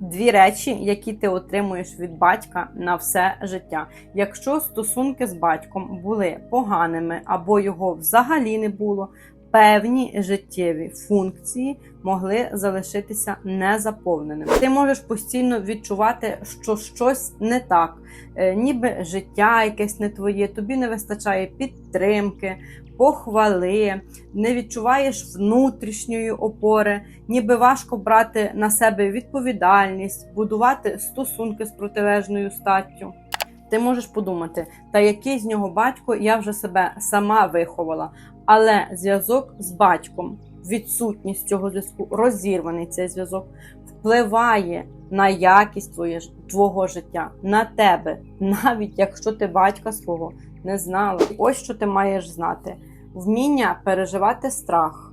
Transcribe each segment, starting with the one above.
Дві речі, які ти отримуєш від батька на все життя. Якщо стосунки з батьком були поганими або його взагалі не було, певні життєві функції могли залишитися незаповненими. Ти можеш постійно відчувати, що щось не так, е, ніби життя якесь не твоє, тобі не вистачає підтримки, похвали, не відчуваєш внутрішньої опори, ніби важко брати на себе відповідальність, будувати стосунки з протилежною статтю. Ти можеш подумати, та який з нього батько, я вже себе сама виховала. Але зв'язок з батьком, відсутність цього зв'язку, розірваний цей зв'язок, впливає на якість твоє, твого життя, на тебе, навіть якщо ти батька свого не знала. Ось що ти маєш знати: вміння переживати страх,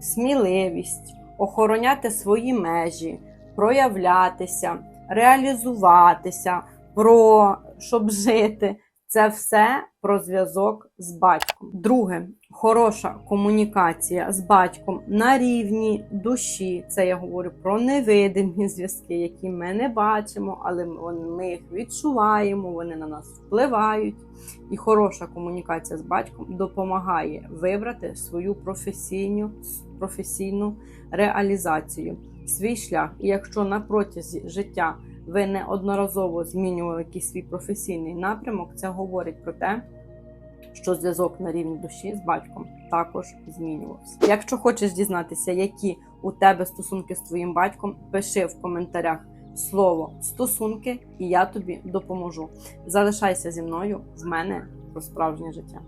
сміливість, охороняти свої межі, проявлятися, реалізуватися, про щоб жити. Це все про зв'язок з батьком. Друге, хороша комунікація з батьком на рівні душі. Це я говорю про невидимі зв'язки, які ми не бачимо, але ми- їх відчуваємо, вони на нас впливають. І хороша комунікація з батьком допомагає вибрати свою професійну, професійну реалізацію, свій шлях. І якщо на протязі життя ви неодноразово змінювали якийсь свій професійний напрямок, це говорить про те, що зв'язок на рівні душі з батьком також змінювався. Якщо хочеш дізнатися, які у тебе стосунки з твоїм батьком, пиши в коментарях слово стосунки, і я тобі допоможу. Залишайся зі мною в мене про справжнє життя.